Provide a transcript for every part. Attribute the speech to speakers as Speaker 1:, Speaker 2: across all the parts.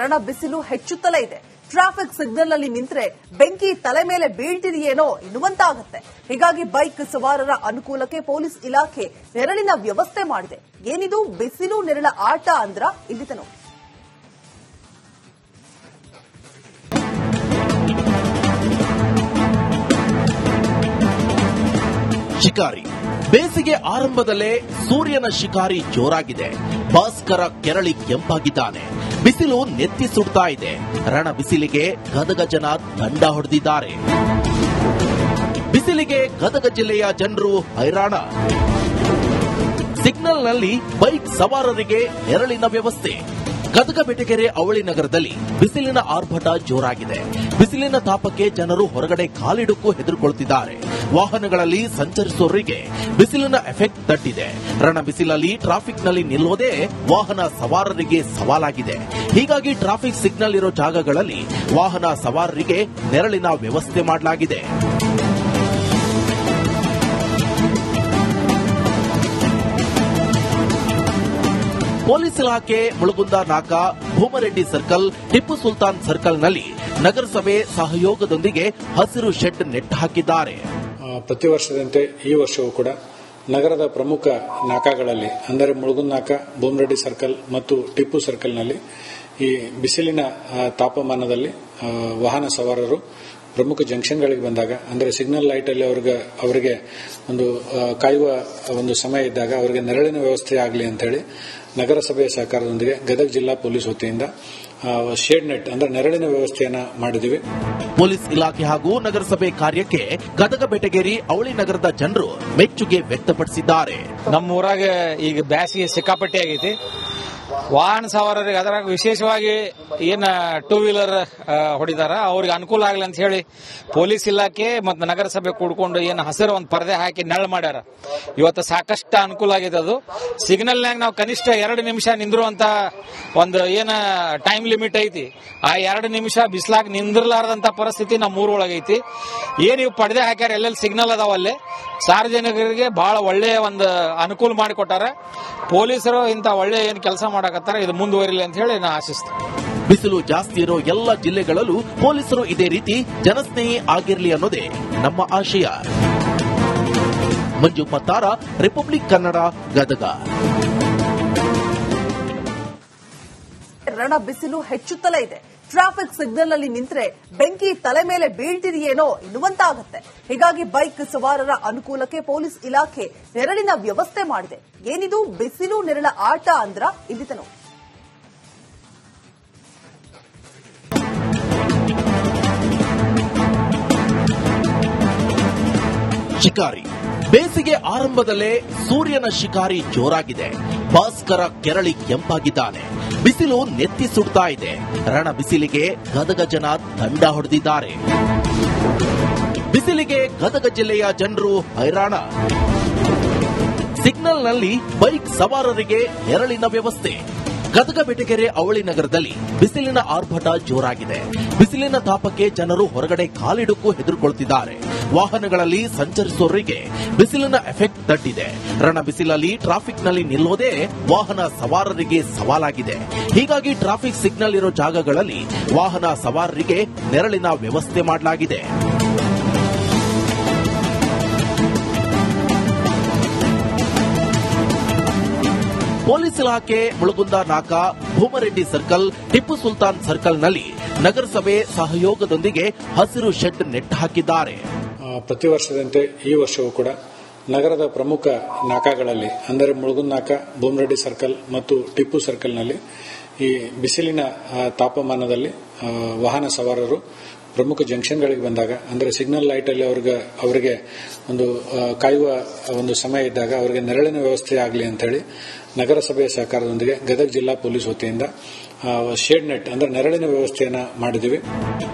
Speaker 1: ರಣ ಬಿಸಿಲು ಹೆಚ್ಚುತ್ತಲೇ ಇದೆ. ಟ್ರಾಫಿಕ್ ಸಿಗ್ನಲ್ನಲ್ಲಿ ನಿಂತ್ರೆ ಬೆಂಕಿ ತಲೆ ಮೇಲೆ ಬೀಳ್ತಿದೆಯೇನೋ ಎನ್ನುವಂತಾಗುತ್ತೆ. ಹೀಗಾಗಿ ಬೈಕ್ ಸವಾರರ ಅನುಕೂಲಕ್ಕೆ ಪೊಲೀಸ್ ಇಲಾಖೆ ನೆರಳಿನ ವ್ಯವಸ್ಥೆ ಮಾಡಿದೆ. ಏನಿದು ಬಿಸಿಲು ನೆರಳ ಆಟ ಅಂದ್ರ ಇಲ್ಲಿ
Speaker 2: ಶಿಕಾರಿ. ಬೇಸಿಗೆ ಆರಂಭದಲ್ಲೇ ಸೂರ್ಯನ ಶಿಕಾರಿ ಜೋರಾಗಿದೆ. ಭಾಸ್ಕರ ಕೆರಳಿ ಕೆಂಪಾಗಿದ್ದಾನೆ. ಬಿಸಿಲು ನೆತ್ತಿ ಸುಡ್ತಾ ಇದೆ. ರಣ ಬಿಸಿಲಿಗೆ ಗದಗ ಜನ ದಂಡ ಹೊಡೆದಿದ್ದಾರೆ. ಬಿಸಿಲಿಗೆ ಗದಗ ಜಿಲ್ಲೆಯ ಜನರು ಹೈರಾಣ. ಸಿಗ್ನಲ್ನಲ್ಲಿ ಬೈಕ್ ಸವಾರರಿಗೆ ನೆರಳಿನ ವ್ಯವಸ್ಥೆ. ಗದಗ ಬೆಟಗೆರೆ ಅವಳಿ ನಗರದಲ್ಲಿ ಬಿಸಿಲಿನ ಆರ್ಭಟ ಜೋರಾಗಿದೆ. ಬಿಸಿಲಿನ ತಾಪಕ್ಕೆ ಜನರು ಹೊರಗಡೆ ಕಾಲಿಡಕ್ಕೂ ಹೆದರುಕೊಳ್ತಿದ್ದಾರೆ. ವಾಹನಗಳಲ್ಲಿ ಸಂಚರಿಸುವವರಿಗೆ ಬಿಸಿಲಿನ ಎಫೆಕ್ಟ್ ತಟ್ಟಿದೆ. ರಣ ಬಿಸಿಲಲ್ಲಿ ಟ್ರಾಫಿಕ್ನಲ್ಲಿ ನಿಲ್ಲೋದೇ ವಾಹನ ಸವಾರರಿಗೆ ಸವಾಲಾಗಿದೆ. ಹೀಗಾಗಿ ಟ್ರಾಫಿಕ್ ಸಿಗ್ನಲ್ ಇರೋ ಜಾಗಗಳಲ್ಲಿ ವಾಹನ ಸವಾರರಿಗೆ ನೆರಳಿನ ವ್ಯವಸ್ಥೆ ಮಾಡಲಾಗಿದೆ. ಪೊಲೀಸ್ ಇಲಾಖೆ ಮುಳುಗುಂದ ನಾಕಾ, ಭೂಮರೆಡ್ಡಿ ಸರ್ಕಲ್, ಟಿಪ್ಪು ಸುಲ್ತಾನ್ ಸರ್ಕಲ್ನಲ್ಲಿ ನಗರಸಭೆ ಸಹಯೋಗದೊಂದಿಗೆ ಹಸಿರು ಶೆಡ್ ನೆಟ್ಟು ಹಾಕಿದ್ದಾರೆ.
Speaker 3: ಪ್ರತಿ ವರ್ಷದಂತೆ ಈ ವರ್ಷವೂ ಕೂಡ ನಗರದ ಪ್ರಮುಖ ನಾಕಾಗಳಲ್ಲಿ, ಅಂದರೆ ಮುಳುಗುನ್ ನಾಕ ಬೊಮ್ಮರೆಡ್ಡಿ ಸರ್ಕಲ್ ಮತ್ತು ಟಿಪ್ಪು ಸರ್ಕಲ್ನಲ್ಲಿ ಈ ಬಿಸಿಲಿನ ತಾಪಮಾನದಲ್ಲಿ ವಾಹನ ಸವಾರರು ಪ್ರಮುಖ ಜಂಕ್ಷನ್ಗಳಿಗೆ ಬಂದಾಗ, ಅಂದರೆ ಸಿಗ್ನಲ್ ಲೈಟಲ್ಲಿ ಅವ್ರಿಗೆ, ಅವರಿಗೆ ಒಂದು ಕಾಯುವ ಒಂದು ಸಮಯ ಇದ್ದಾಗ ಅವರಿಗೆ ನೆರಳಿನ ವ್ಯವಸ್ಥೆ ಆಗಲಿ ಅಂತೇಳಿ ನಗರಸಭೆಯ ಸಹಕಾರದೊಂದಿಗೆ ಗದಗ ಜಿಲ್ಲಾ ಪೊಲೀಸ್ ವತಿಯಿಂದ ಶೇಡ್ ನೆಟ್ ಅಂದ್ರೆ ನೆರಳಿನ ವ್ಯವಸ್ಥೆಯನ್ನ ಮಾಡಿದ್ದೀವಿ.
Speaker 2: ಪೊಲೀಸ್ ಇಲಾಖೆ ಹಾಗೂ ನಗರಸಭೆ ಕಾರ್ಯಕ್ಕೆ ಗದಗ ಬೆಟಗೇರಿ ಅವಳಿ ನಗರದ ಜನರು ಮೆಚ್ಚುಗೆ ವ್ಯಕ್ತಪಡಿಸಿದ್ದಾರೆ.
Speaker 4: ನಮ್ಮ ಊರಾಗ ಈಗ ಬ್ಯಾಸಿಗೆ ಸಿಕ್ಕಾಪಟ್ಟೆ ಆಗೈತಿ. ವಾಹನ ಸವಾರರಿಗೆ ಅದರಾಗ ವಿಶೇಷವಾಗಿ ಏನು ಟೂ ವೀಲರ್ ಹೊಡಿದಾರ ಅವ್ರಿಗೆ ಅನುಕೂಲ ಆಗಲಿ ಅಂತ ಹೇಳಿ ಪೊಲೀಸ್ ಇಲಾಖೆ ಮತ್ತು ನಗರಸಭೆ ಕೂಡ್ಕೊಂಡು ಏನು ಹಸಿರು ಒಂದು ಪರದೆ ಹಾಕಿ ನೆಳ ಮಾಡ್ಯಾರ. ಇವತ್ತು ಸಾಕಷ್ಟು ಅನುಕೂಲ ಆಗಿದೆ ಅದು. ಸಿಗ್ನಲ್ನಾಗ ನಾವು ಕನಿಷ್ಠ ಎರಡು ನಿಮಿಷ ನಿಂದಿರುವಂತ ಒಂದು ಏನು ಟೈಮ್ ಲಿಮಿಟ್ ಐತಿ. ಆ ಎರಡು ನಿಮಿಷ ಬಿಸ್ಲಾಗ ನಿಂದಿರ್ಲಾರ್ದಂತ ಪರಿಸ್ಥಿತಿ ನಮ್ಮ ಊರೊಳಗೈತಿ. ಏನು ಇವು ಪರದೆ ಹಾಕ್ಯಾರ, ಎಲ್ಲೆಲ್ಲಿ ಸಿಗ್ನಲ್ ಅದಾವಲ್ಲೇ ಸಾರ್ವಜನಿಕರಿಗೆ ಬಹಳ ಒಳ್ಳೆಯ ಒಂದು ಅನುಕೂಲ ಮಾಡಿಕೊಟ್ಟಾರೆ. ಪೊಲೀಸರು ಇಂಥ ಒಳ್ಳೆ ಏನು ಕೆಲಸ ಮಾಡಕತ್ತಾರೆ ಇದು ಮುಂದುವರಿಲಿ ಅಂತ ಹೇಳಿ ನಾನು ಆಶಿಸ್ತೀನಿ.
Speaker 2: ಬಿಸಿಲು ಜಾಸ್ತಿ ಇರೋ ಎಲ್ಲ ಜಿಲ್ಲೆಗಳಲ್ಲೂ ಪೊಲೀಸರು ಇದೇ ರೀತಿ ಜನಸ್ನೇಹಿ ಆಗಿರಲಿ ಅನ್ನೋದೇ ನಮ್ಮ ಆಶಯ. ಮಂಜು ಪತ್ತಾರ ರಿಪಬ್ಲಿಕ್ ಕನ್ನಡ ಗದಗ.
Speaker 1: ರಣ ಬಿಸಿಲು ಹೆಚ್ಚುತ್ತಲೇ ಇದೆ. ಟ್ರಾಫಿಕ್ ಸಿಗ್ನಲ್ ಅಲ್ಲಿ ನಿಂತರೆ ಬೆಂಕಿ ತಲೆ ಮೇಲೆ ಬೀಳ್ತಿದೆಯೇನೋ ಎನ್ನುವಂತಾಗುತ್ತೆ. ಹೀಗಾಗಿ ಬೈಕ್ ಸವಾರರ ಅನುಕೂಲಕ್ಕೆ ಪೊಲೀಸ್ ಇಲಾಖೆ ನೆರಳಿನ ವ್ಯವಸ್ಥೆ ಮಾಡಿದೆ. ಏನಿದು? ಬಿಸಿಲು, ನೆರಳ ಆಟ ಅಂದ್ರ ಇಲ್ಲಿತನು
Speaker 2: ಶಿಕಾರಿ. ಬೇಸಿಗೆ ಆರಂಭದಲ್ಲೇ ಸೂರ್ಯನ ಶಿಕಾರಿ ಜೋರಾಗಿದೆ. ಭಾಸ್ಕರ ಕೆರಳಿ ಕೆಂಪಾಗಿದ್ದಾನೆ. ಬಿಸಿಲು ನೆತ್ತಿ ಸುಡ್ತಾ ಇದೆ. ರಣ ಬಿಸಿಲಿಗೆ ಗದಗ ಜನ ದಂಡ ಹೊಡೆದಿದ್ದಾರೆ. ಬಿಸಿಲಿಗೆ ಗದಗ ಜಿಲ್ಲೆಯ ಜನರು ಹೈರಾಣ. ಸಿಗ್ನಲ್ನಲ್ಲಿ ಬೈಕ್ ಸವಾರರಿಗೆ ನೆರಳಿನ ವ್ಯವಸ್ಥೆ. ಗದಗ ಬೆಟಗೆರೆ ಅವಳಿ ನಗರದಲ್ಲಿ ಬಿಸಿಲಿನ ಆರ್ಭಟ ಜೋರಾಗಿದೆ. ಬಿಸಿಲಿನ ತಾಪಕ್ಕೆ ಜನರು ಹೊರಗಡೆ ಕಾಲಿಡಕ್ಕೂ ಹೆದರುಕೊಳ್ತಿದ್ದಾರೆ. ವಾಹನಗಳಲ್ಲಿ ಸಂಚರಿಸುವವರಿಗೆ ಬಿಸಿಲಿನ ಎಫೆಕ್ಟ್ ತಟ್ಟಿದೆ. ರಣ ಬಿಸಿಲಲ್ಲಿ ಟ್ರಾಫಿಕ್ನಲ್ಲಿ ನಿಲ್ಲೋದೇ ವಾಹನ ಸವಾರರಿಗೆ ಸವಾಲಾಗಿದೆ. ಹೀಗಾಗಿ ಟ್ರಾಫಿಕ್ ಸಿಗ್ನಲ್ ಇರೋ ಜಾಗಗಳಲ್ಲಿ ವಾಹನ ಸವಾರರಿಗೆ ನೆರಳಿನ ವ್ಯವಸ್ಥೆ ಮಾಡಲಾಗಿದೆ. ಪೊಲೀಸ್ ಇಲಾಖೆ ಮುಳುಗುಂದ ನಾಕಾ, ಭೂಮರೆಡ್ಡಿ ಸರ್ಕಲ್, ಟಿಪ್ಪು ಸುಲ್ತಾನ್ ಸರ್ಕಲ್ನಲ್ಲಿ ನಗರಸಭೆ ಸಹಯೋಗದೊಂದಿಗೆ ಹಸಿರು ಶೆಡ್ ನೆಟ್ಟು ಹಾಕಿದ್ದಾರೆ.
Speaker 3: ಪ್ರತಿ ವರ್ಷದಂತೆ ಈ ವರ್ಷವೂ ಕೂಡ ನಗರದ ಪ್ರಮುಖ ನಾಕಾಗಳಲ್ಲಿ, ಅಂದರೆ ಮುಳುಗುನ್ ನಾಕ ಬೊಮ್ಮರೆಡ್ಡಿ ಸರ್ಕಲ್ ಮತ್ತು ಟಿಪ್ಪು ಸರ್ಕಲ್ನಲ್ಲಿ ಈ ಬಿಸಿಲಿನ ತಾಪಮಾನದಲ್ಲಿ ವಾಹನ ಸವಾರರು ಪ್ರಮುಖ ಜಂಕ್ಷನ್ಗಳಿಗೆ ಬಂದಾಗ ಅಂದರೆ ಸಿಗ್ನಲ್ ಲೈಟಲ್ಲಿ ಅವ್ರಿಗೆ ಅವರಿಗೆ ಒಂದು ಕಾಯುವ ಒಂದು ಸಮಯ ಇದ್ದಾಗ ಅವರಿಗೆ ನೆರಳಿನ ವ್ಯವಸ್ಥೆ ಆಗಲಿ ಅಂತೇಳಿ ನಗರಸಭೆಯ ಸಹಕಾರದೊಂದಿಗೆ ಗದಗ ಜಿಲ್ಲಾ ಪೊಲೀಸ್ ವತಿಯಿಂದ ಶೇಡ್ ನೆಟ್ ಅಂದ್ರೆ ನೆರಳಿನ ವ್ಯವಸ್ಥೆಯನ್ನ ಮಾಡಿದ್ವಿ.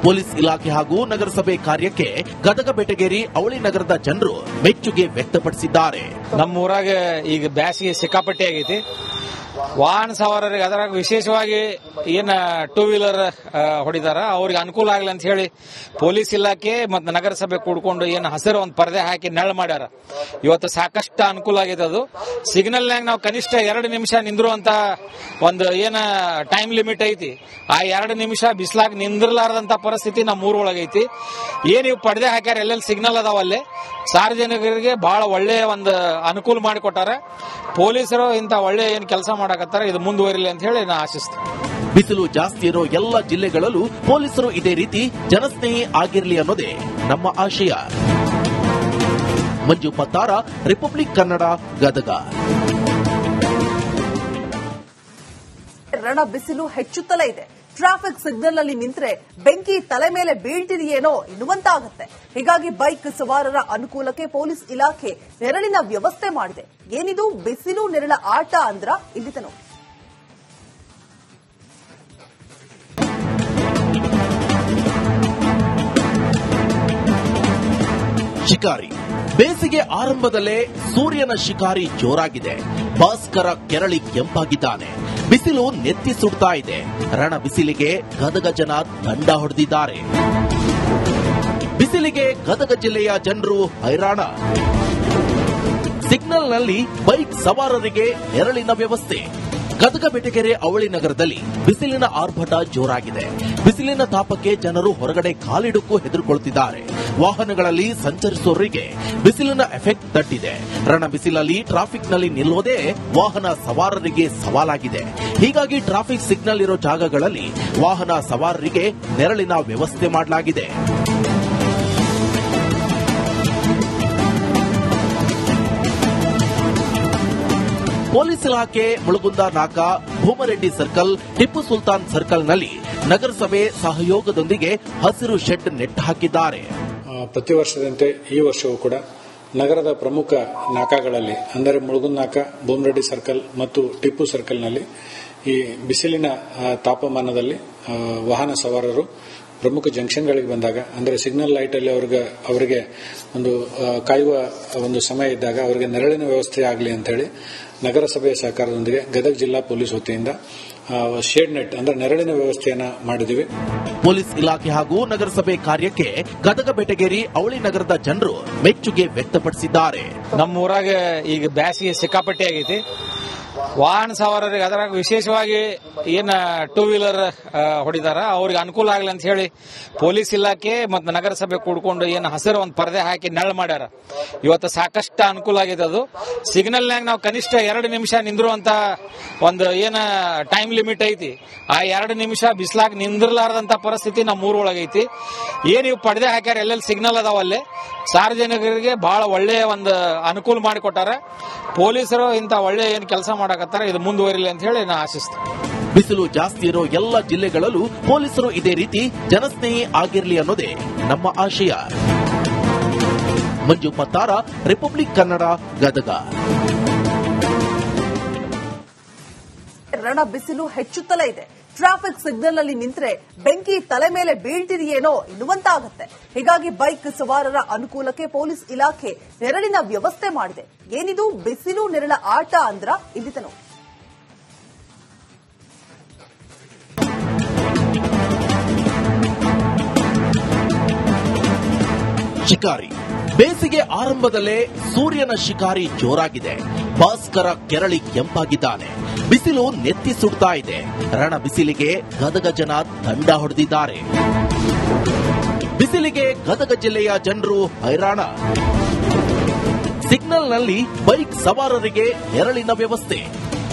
Speaker 2: ಪೊಲೀಸ್ ಇಲಾಖೆ ಹಾಗೂ ನಗರಸಭೆ ಕಾರ್ಯಕ್ಕೆ ಗದಗ ಬೆಟಗೇರಿ ಅವಳಿ ನಗರದ ಜನರು ಮೆಚ್ಚುಗೆ ವ್ಯಕ್ತಪಡಿಸಿದ್ದಾರೆ.
Speaker 4: ನಮ್ಮ ಊರಾಗ ಈಗ ಬ್ಯಾಸಿಗೆ ಸಿಕ್ಕಾಪಟ್ಟೆ ಆಗೈತಿ. ವಾಹನ ಸವಾರರಿಗೆ ಅದರಾಗ ವಿಶೇಷವಾಗಿ ಏನ ಟೂ ವೀಲರ್ ಹೊಡಿದಾರ ಅವ್ರಿಗೆ ಅನುಕೂಲ ಆಗಲಿ ಅಂತ ಹೇಳಿ ಪೊಲೀಸ್ ಇಲಾಖೆ ಮತ್ತು ನಗರಸಭೆ ಕೂಡ್ಕೊಂಡು ಏನು ಹಸಿರು ಒಂದು ಪರದೆ ಹಾಕಿ ನೆಳ ಮಾಡ್ಯಾರ. ಇವತ್ತು ಸಾಕಷ್ಟು ಅನುಕೂಲ ಆಗಿದೆ ಅದು. ಸಿಗ್ನಲ್ನಾಗ ನಾವು ಕನಿಷ್ಠ ಎರಡು ನಿಮಿಷ ನಿಂದಿರುವಂತ ಒಂದು ಏನ ಟೈಮ್ ಲಿಮಿಟ್ ಐತಿ. ಆ ಎರಡು ನಿಮಿಷ ಬಿಸ್ಲಾಗ ನಿಂದಿರ್ಲಾರ್ದಂತ ಪರಿಸ್ಥಿತಿ ನಮ್ಮ ಊರೊಳಗೈತಿ. ಏನ್ ಇವು ಪರದೆ ಹಾಕ್ಯಾರ, ಎಲ್ಲೆಲ್ಲಿ ಸಿಗ್ನಲ್ ಅದಾವ ಅಲ್ಲಿ? ಸಾರ್ವಜನಿಕರಿಗೆ ಬಹಳ ಒಳ್ಳೆಯ ಒಂದು ಅನುಕೂಲ ಮಾಡಿಕೊಟ್ಟಾರ ಪೊಲೀಸರು ಇಂಥ ಒಳ್ಳೆ ಏನ್ ಕೆಲಸ ಮಾಡಕತ್ತಾರ ಇದು ಮುಂದುವರಿಲಿ ಅಂತ ಹೇಳಿ ನಾ ಆಶಿಸ್ತೀನಿ.
Speaker 2: ಬಿಸಿಲು ಜಾಸ್ತಿ ಇರೋ ಎಲ್ಲ ಜಿಲ್ಲೆಗಳಲ್ಲೂ ಪೊಲೀಸರು ಇದೇ ರೀತಿ ಜನಸ್ನೇಹಿ ಆಗಿರಲಿ ಅನ್ನೋದೇ ನಮ್ಮ ಆಶಯ. ಮಂಜು ಪತ್ತಾರ ರಿಪಬ್ಲಿಕ್ ಕನ್ನಡ ಗದಗ.
Speaker 1: ರಣ ಬಿಸಿಲು ಹೆಚ್ಚುತ್ತಲೇ ಇದೆ. ಟ್ರಾಫಿಕ್ ಸಿಗ್ನಲ್ನಲ್ಲಿ ನಿಂತ್ರೆ ಬೆಂಕಿ ತಲೆ ಮೇಲೆ ಬೀಳ್ತಿದೆಯೇನೋ ಎನ್ನುವಂತಾಗುತ್ತೆ. ಹೀಗಾಗಿ ಬೈಕ್ ಸವಾರರ ಅನುಕೂಲಕ್ಕೆ ಪೊಲೀಸ್ ಇಲಾಖೆ ನೆರಳಿನ ವ್ಯವಸ್ಥೆ ಮಾಡಿದೆ. ಏನಿದು ಬಿಸಿಲು ನೆರಳ ಆಟ ಅಂದ್ರ ಇಲ್ಲಿತ ನೋಡಿ.
Speaker 2: ಶಿಕಾರಿ. ಬೇಸಿಗೆ ಆರಂಭದಲ್ಲೇ ಸೂರ್ಯನ ಶಿಕಾರಿ ಜೋರಾಗಿದೆ. ಭಾಸ್ಕರ ಕೆರಳಿ ಕೆಂಪಾಗಿದ್ದಾನೆ. ಬಿಸಿಲು ನೆತ್ತಿ ಸುಡ್ತಾ ಇದೆ. ರಣ ಬಿಸಿಲಿಗೆ ಗದಗ ಜನ ದಂಡ ಹೊಡೆದಿದ್ದಾರೆ. ಬಿಸಿಲಿಗೆ ಗದಗ ಜಿಲ್ಲೆಯ ಜನರು ಹೈರಾಣ. ಸಿಗ್ನಲ್ನಲ್ಲಿ ಬೈಕ್ ಸವಾರರಿಗೆ ನೆರಳಿನ ವ್ಯವಸ್ಥೆ. ಗದಗ ಬೆಟಗೆರೆ ಅವಳಿ ನಗರದಲ್ಲಿ ಬಿಸಿಲಿನ ಆರ್ಭಟ ಜೋರಾಗಿದೆ. ಬಿಸಿಲಿನ ತಾಪಕ್ಕೆ ಜನರು ಹೊರಗಡೆ ಕಾಲಿಡಕ್ಕೂ ಹೆದರುಕೊಳ್ತಿದ್ದಾರೆ. ವಾಹನಗಳಲ್ಲಿ ಸಂಚರಿಸುವವರಿಗೆ ಬಿಸಿಲಿನ ಎಫೆಕ್ಟ್ ತಟ್ಟಿದೆ. ರಣ ಬಿಸಿಲಲ್ಲಿ ಟ್ರಾಫಿಕ್ನಲ್ಲಿ ನಿಲ್ಲೋದೇ ವಾಹನ ಸವಾರರಿಗೆ ಸವಾಲಾಗಿದೆ. ಹೀಗಾಗಿ ಟ್ರಾಫಿಕ್ ಸಿಗ್ನಲ್ ಇರೋ ಜಾಗಗಳಲ್ಲಿ ವಾಹನ ಸವಾರರಿಗೆ ನೆರಳಿನ ವ್ಯವಸ್ಥೆ ಮಾಡಲಾಗಿದೆ. ಪೊಲೀಸ್ ಇಲಾಖೆ ಮುಳುಗುಂದ ನಾಕಾ, ಭೂಮರೆಡ್ಡಿ ಸರ್ಕಲ್, ಟಿಪ್ಪು ಸುಲ್ತಾನ್ ಸರ್ಕಲ್ನಲ್ಲಿ ನಗರಸಭೆ ಸಹಯೋಗದೊಂದಿಗೆ ಹಸಿರು ಶೆಡ್ ನೆಟ್ಟು ಹಾಕಿದ್ದಾರೆ.
Speaker 3: ಪ್ರತಿ ವರ್ಷದಂತೆ ಈ ವರ್ಷವೂ ಕೂಡ ನಗರದ ಪ್ರಮುಖ ನಾಕಾಗಳಲ್ಲಿ, ಅಂದರೆ ಮುಳುಗುನ್ ನಾಕ ಬೊಮ್ಮರೆಡ್ಡಿ ಸರ್ಕಲ್ ಮತ್ತು ಟಿಪ್ಪು ಸರ್ಕಲ್ನಲ್ಲಿ ಈ ಬಿಸಿಲಿನ ತಾಪಮಾನದಲ್ಲಿ ವಾಹನ ಸವಾರರು ಪ್ರಮುಖ ಜಂಕ್ಷನ್ಗಳಿಗೆ ಬಂದಾಗ, ಅಂದರೆ ಸಿಗ್ನಲ್ ಲೈಟ್ ಅಲ್ಲಿ ಅವ್ರಿಗೆ, ಅವರಿಗೆ ಒಂದು ಕಾಯುವ ಒಂದು ಸಮಯ ಇದ್ದಾಗ ಅವರಿಗೆ ನೆರಳಿನ ವ್ಯವಸ್ಥೆ ಆಗಲಿ ಅಂತ ಹೇಳಿ ನಗರಸಭೆಯ ಸಹಕಾರದೊಂದಿಗೆ ಗದಗ ಜಿಲ್ಲಾ ಪೊಲೀಸ್ ವತಿಯಿಂದ ಶೇಡ್ ನೆಟ್ ಅಂದ್ರೆ ನೆರಳಿನ ವ್ಯವಸ್ಥೆಯನ್ನ ಮಾಡಿದ್ದೀವಿ.
Speaker 2: ಪೊಲೀಸ್ ಇಲಾಖೆ ಹಾಗೂ ನಗರಸಭೆ ಕಾರ್ಯಕ್ಕೆ ಗದಗ ಬೆಟಗೇರಿ ಅವಳಿ ನಗರದ ಜನರು ಮೆಚ್ಚುಗೆ ವ್ಯಕ್ತಪಡಿಸಿದ್ದಾರೆ.
Speaker 4: ನಮ್ಮ ಊರಾಗ ಈಗ ಬ್ಯಾಸಿಗೆ ಸಿಕ್ಕಾಪಟ್ಟೆ ಆಗೈತಿ. ವಾಹನ ಸವಾರರಿಗೆ ಅದರಾಗ ವಿಶೇಷವಾಗಿ ಏನು ಟೂ ವೀಲರ್ ಹೊಡಿದಾರ ಅವ್ರಿಗೆ ಅನುಕೂಲ ಆಗಲಿ ಅಂತ ಹೇಳಿ ಪೊಲೀಸ್ ಇಲಾಖೆ ಮತ್ತು ನಗರಸಭೆ ಕೂಡ್ಕೊಂಡು ಏನು ಹಸಿರು ಒಂದು ಪರದೆ ಹಾಕಿ ನೆಳ ಮಾಡ್ಯಾರ. ಇವತ್ತು ಸಾಕಷ್ಟು ಅನುಕೂಲ ಆಗಿದೆ ಅದು. ಸಿಗ್ನಲ್ನಾಗ ನಾವು ಕನಿಷ್ಠ ಎರಡು ನಿಮಿಷ ನಿಂದಿರುವಂತ ಒಂದು ಏನು ಟೈಮ್ ಲಿಮಿಟ್ ಐತಿ. ಆ ಎರಡು ನಿಮಿಷ ಬಿಸ್ಲಾಗ ನಿಂದಿರ್ಲಾರ್ದಂತ ಪರಿಸ್ಥಿತಿ ನಮ್ಮ ಊರೊಳಗೈತಿ. ಏನು ಇವು ಪರದೆ ಹಾಕ್ಯಾರ, ಎಲ್ಲೆಲ್ಲಿ ಸಿಗ್ನಲ್ ಅದಾವಲ್ಲಿ ಸಾರ್ವಜನಿಕರಿಗೆ ಬಹಳ ಒಳ್ಳೆಯ ಒಂದು ಅನುಕೂಲ ಮಾಡಿಕೊಟ್ಟಾರೆ. ಪೊಲೀಸರು ಇಂಥ ಒಳ್ಳೆ ಏನು ಕೆಲಸ ಮಾಡಕತ್ತಾರೆ, ಇದು ಮುಂದುವರಿಲಿ ಅಂತ ಹೇಳಿ ನಾನು ಆಶಿಸ್ತೀನಿ.
Speaker 2: ಬಿಸಿಲು ಜಾಸ್ತಿ ಇರೋ ಎಲ್ಲ ಜಿಲ್ಲೆಗಳಲ್ಲೂ ಪೊಲೀಸರು ಇದೇ ರೀತಿ ಜನಸ್ನೇಹಿ ಆಗಿರಲಿ ಅನ್ನೋದೇ ನಮ್ಮ ಆಶಯ. ಮಂಜು ಪತ್ತಾರ ರಿಪಬ್ಲಿಕ್ ಕನ್ನಡ, ಗದಗ.
Speaker 1: ರಣ ಬಿಸಿಲು ಹೆಚ್ಚುತ್ತಲೇ ಇದೆ. ಟ್ರಾಫಿಕ್ ಸಿಗ್ನಲ್ನಲ್ಲಿ ನಿಂತರೆ ಬೆಂಕಿ ತಲೆ ಮೇಲೆ ಬೀಳ್ತಿದೆಯೇನೋ ಎನ್ನುವಂತಾಗುತ್ತೆ ಹೀಗಾಗಿ ಬೈಕ್ ಸವಾರರ ಅನುಕೂಲಕ್ಕೆ ಪೊಲೀಸ್ ಇಲಾಖೆ ನೆರಳಿನ ವ್ಯವಸ್ಥೆ ಮಾಡಿದೆ. ಏನಿದು ಬಿಸಿಲು ನೆರಳ ಆಟ ಅಂದ್ರ ನೋಡಿ.
Speaker 2: ಶಿಕಾರಿ. ಬೇಸಿಗೆ ಆರಂಭದಲ್ಲೇ ಸೂರ್ಯನ ಶಿಕಾರಿ ಜೋರಾಗಿದೆ. ಭಾಸ್ಕರ ಕೆರಳಿ ಕೆಂಪಾಗಿದ್ದಾನೆ. ಬಿಸಿಲು ನೆತ್ತಿ ಸುಡ್ತಾ ಇದೆ. ರಣ ಬಿಸಿಲಿಗೆ ಗದಗ ಜನ ದಂಡ ಹೊಡೆದಿದ್ದಾರೆ. ಬಿಸಿಲಿಗೆ ಗದಗ ಜಿಲ್ಲೆಯ ಜನರು ಹೈರಾಣ. ಸಿಗ್ನಲ್ನಲ್ಲಿ ಬೈಕ್ ಸವಾರರಿಗೆ ನೆರಳಿನ ವ್ಯವಸ್ಥೆ.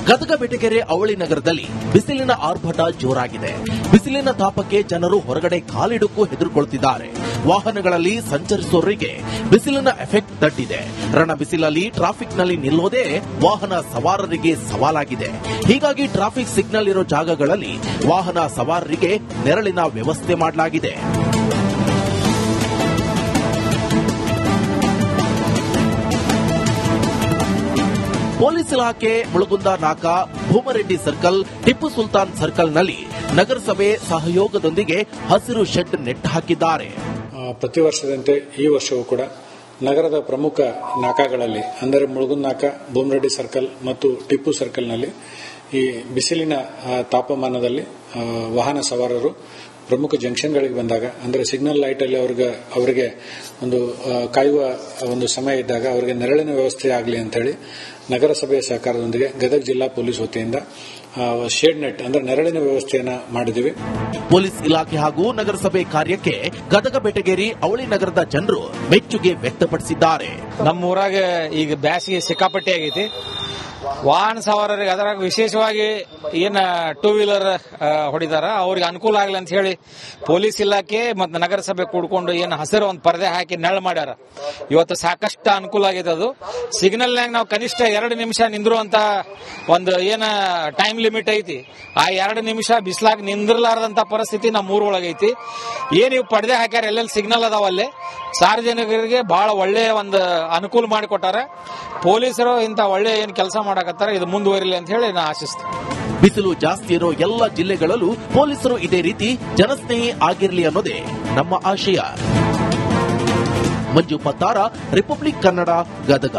Speaker 2: ಗದಗ ಬೆಟಗೆರೆ ಅವಳಿ ನಗರದಲ್ಲಿ ಬಿಸಿಲಿನ ಆರ್ಭಟ ಜೋರಾಗಿದೆ. ಬಿಸಿಲಿನ ತಾಪಕ್ಕೆ ಜನರು ಹೊರಗಡೆ ಕಾಲಿಡಕ್ಕೂ ಹೆದರುಕೊಳ್ತಿದ್ದಾರೆ. ವಾಹನಗಳಲ್ಲಿ ಸಂಚರಿಸುವವರಿಗೆ ಬಿಸಿಲಿನ ಎಫೆಕ್ಟ್ ತಟ್ಟಿದೆ. ರಣ ಬಿಸಿಲಲ್ಲಿ ಟ್ರಾಫಿಕ್ನಲ್ಲಿ ನಿಲ್ಲೋದೇ ವಾಹನ ಸವಾರರಿಗೆ ಸವಾಲಾಗಿದೆ. ಹೀಗಾಗಿ ಟ್ರಾಫಿಕ್ ಸಿಗ್ನಲ್ ಇರೋ ಜಾಗಗಳಲ್ಲಿ ವಾಹನ ಸವಾರರಿಗೆ ನೆರಳಿನ ವ್ಯವಸ್ಥೆ ಮಾಡಲಾಗಿದೆ. ಪೊಲೀಸ್ ಇಲಾಖೆ ಮುಳುಗುಂದ ನಾಕಾ, ಭೂಮರೆಡ್ಡಿ ಸರ್ಕಲ್, ಟಿಪ್ಪು ಸುಲ್ತಾನ್ ಸರ್ಕಲ್ನಲ್ಲಿ ನಗರಸಭೆ ಸಹಯೋಗದೊಂದಿಗೆ ಹಸಿರು ಶೆಡ್ ನೆಟ್ಟು ಹಾಕಿದ್ದಾರೆ.
Speaker 3: ಪ್ರತಿ ವರ್ಷದಂತೆ ಈ ವರ್ಷವೂ ಕೂಡ ನಗರದ ಪ್ರಮುಖ ನಾಕಾಗಳಲ್ಲಿ, ಅಂದರೆ ಮುಳುಗುನ್ ನಾಕ ಬೊಮ್ಮರೆಡ್ಡಿ ಸರ್ಕಲ್ ಮತ್ತು ಟಿಪ್ಪು ಸರ್ಕಲ್ನಲ್ಲಿ ಈ ಬಿಸಿಲಿನ ತಾಪಮಾನದಲ್ಲಿ ವಾಹನ ಸವಾರರು ಪ್ರಮುಖ ಜಂಕ್ಷನ್ಗಳಿಗೆ ಬಂದಾಗ ಅಂದರೆ ಸಿಗ್ನಲ್ ಲೈಟಲ್ಲಿ ಅವ್ರಿಗೆ ಅವರಿಗೆ ಒಂದು ಕಾಯುವ ಒಂದು ಸಮಯ ಇದ್ದಾಗ ಅವರಿಗೆ ನೆರಳಿನ ವ್ಯವಸ್ಥೆ ಆಗಲಿ ಅಂತೇಳಿ ನಗರಸಭೆಯ ಸಹಕಾರದೊಂದಿಗೆ ಗದಗ ಜಿಲ್ಲಾ ಪೊಲೀಸ್ ವತಿಯಿಂದ ಶೇಡ್ ನೆಟ್ ಅಂದ್ರೆ ನೆರಳಿನ ವ್ಯವಸ್ಥೆಯನ್ನ ಮಾಡಿದ್ವಿ.
Speaker 2: ಪೊಲೀಸ್ ಇಲಾಖೆ ಹಾಗೂ ನಗರಸಭೆ ಕಾರ್ಯಕ್ಕೆ ಗದಗ ಬೆಟಗೇರಿ ಅವಳಿ ನಗರದ ಜನರು ಮೆಚ್ಚುಗೆ ವ್ಯಕ್ತಪಡಿಸಿದ್ದಾರೆ.
Speaker 4: ನಮ್ಮ ಊರಾಗ ಈಗ ಬ್ಯಾಸಿಗೆ ಸಿಕ್ಕಾಪಟ್ಟೆ ಆಗೈತಿ. ವಾಹನ ಸವಾರರಿಗೆ ಅದರಾಗ ವಿಶೇಷವಾಗಿ ಏನು ಟೂ ವೀಲರ್ ಹೊಡಿದಾರ ಅವ್ರಿಗೆ ಅನುಕೂಲ ಆಗಲಿ ಅಂತ ಹೇಳಿ ಪೊಲೀಸ್ ಇಲಾಖೆ ಮತ್ತು ನಗರಸಭೆ ಕೂಡ್ಕೊಂಡು ಏನು ಹಸಿರು ಒಂದು ಪರದೆ ಹಾಕಿ ನೆಳ ಮಾಡ್ಯಾರ. ಇವತ್ತು ಸಾಕಷ್ಟು ಅನುಕೂಲ ಆಗೈತೆ ಅದು. ಸಿಗ್ನಲ್ನಾಗ ನಾವು ಕನಿಷ್ಠ ಎರಡು ನಿಮಿಷ ನಿಂದಿರುವಂತ ಒಂದು ಏನ ಟೈಮ್ ಲಿಮಿಟ್ ಐತಿ. ಆ ಎರಡು ನಿಮಿಷ ಬಿಸಿಲಾಗ ನಿಂದಿರ್ಲಾರ್ದಂತ ಪರಿಸ್ಥಿತಿ ನಮ್ಮ ಊರೊಳಗೈತಿ. ಏನ್ ಇವು ಪರದೆ ಹಾಕ್ಯಾರ, ಎಲ್ಲೆಲ್ಲಿ ಸಿಗ್ನಲ್ ಅದಾವಲ್ಲಿ ಸಾರ್ವಜನಿಕರಿಗೆ ಬಹಳ ಒಳ್ಳೆಯ ಒಂದು ಅನುಕೂಲ ಮಾಡಿಕೊಟ್ಟಾರೆ. ಪೊಲೀಸರು ಇಂಥ ಒಳ್ಳೆ ಏನು ಕೆಲಸ ಮಾಡಕತ್ತಾರೆ, ಇದು ಮುಂದುವರಿಲಿ ಅಂತ ಹೇಳಿ ನಾನು ಆಶಿಸ್ತೀನಿ.
Speaker 2: ಬಿಸಿಲು ಜಾಸ್ತಿ ಇರೋ ಎಲ್ಲ ಜಿಲ್ಲೆಗಳಲ್ಲೂ ಪೊಲೀಸರು ಇದೇ ರೀತಿ ಜನಸ್ನೇಹಿ ಆಗಿರಲಿ ಅನ್ನೋದೇ ನಮ್ಮ ಆಶಯ. ಮಂಜು ಪತ್ತಾರ, ರಿಪಬ್ಲಿಕ್ ಕನ್ನಡ, ಗದಗ.